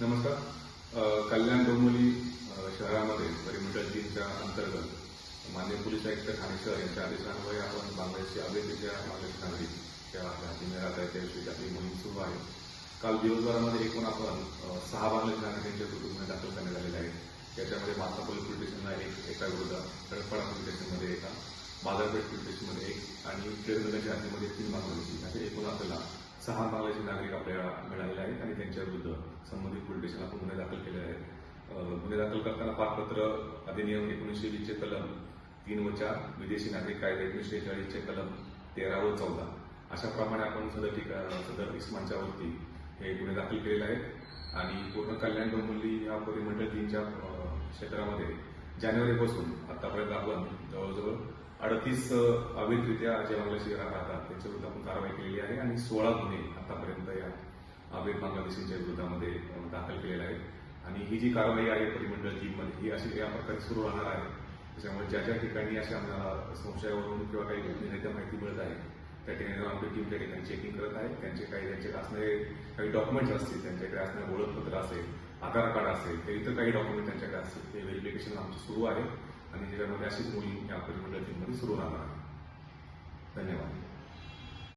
नमस्कार. कल्याण डोंबिवली शहरामध्ये परिमंडळ तीनच्या अंतर्गत मान्य पोलीस आयुक्त ठाणे शहर यांच्या आदेशान्वये आपण बांगलादेशची अभेद्येच्या मागणी नागरिक त्या हातीने राहत त्याविषयी आपली मोहीम सुरू आहे. काल दिवसभरामध्ये एकूण आपण सहा बांगलादेश नागरिकांच्या कुटुंब दाखल करण्यात आलेले आहेत. त्याच्यामध्ये माता पोलीस पोलीस स्टेशनला एक एका विरुद्ध तळपाडा पोलीस स्टेशनमध्ये एका बाजारपेठ पोलीस स्टेशनमध्ये एक आणि टिळकनगरच्या हद्दीमध्ये तीन बांगलादेशी. असे एकूण आपल्याला सहा बांगलादेशी नागरिक आपल्याला मिळालेले आहेत आणि त्यांच्या विरुद्ध संबंधित पोलीस स्टेशन आपण गुन्हे दाखल केले आहेत. गुन्हे दाखल करताना पारपत्र अधिनियम एकोणीसशे वीसचे कलम तीन व चार विदेशी नागरिक कायदे एकोणीसशे चाळीसचे कलम तेरा व चौदा. अशाप्रमाणे आपण सदर ठिकाण सदर इस्मांच्या वरती हे गुन्हे दाखल केलेले आहेत. आणि पूर्ण कल्याण डोंबिवली या परिमंडळ तीनच्या क्षेत्रामध्ये जानेवारीपासून आतापर्यंत आपण जवळजवळ अडतीस अवैधरित्या जे बांगलादेशी राहतात त्यांच्याविरुद्ध आपण कारवाई केलेली आहे. आणि सोळा गुन्हे आतापर्यंत या बांगलादेशींच्या विरोधामध्ये दाखल केलेला आहे. आणि ही जी कारवाई आहे परिमंडळ टीममध्ये ही अशी या प्रकारे सुरू राहणार आहे. त्याच्यामुळे ज्या ज्या ठिकाणी अशा आम्हाला संशयावरून किंवा काही गोपनीयरित्या माहिती मिळत आहे त्या ठिकाणी आमची टीम त्या ठिकाणी चेकिंग करत आहे. त्यांचे काही त्यांचे असणारे काही डॉक्युमेंट्स असतील त्यांच्याकडे असणारे ओळखपत्र असेल आधार कार्ड असेल ते इतर काही डॉक्युमेंट त्यांच्याकडे असतील ते व्हेरिफिकेशन आमचं सुरू आहे. आणि त्याच्यामध्ये अशीच मोहीम या परिमंडळ टीममध्ये सुरू राहणार आहे.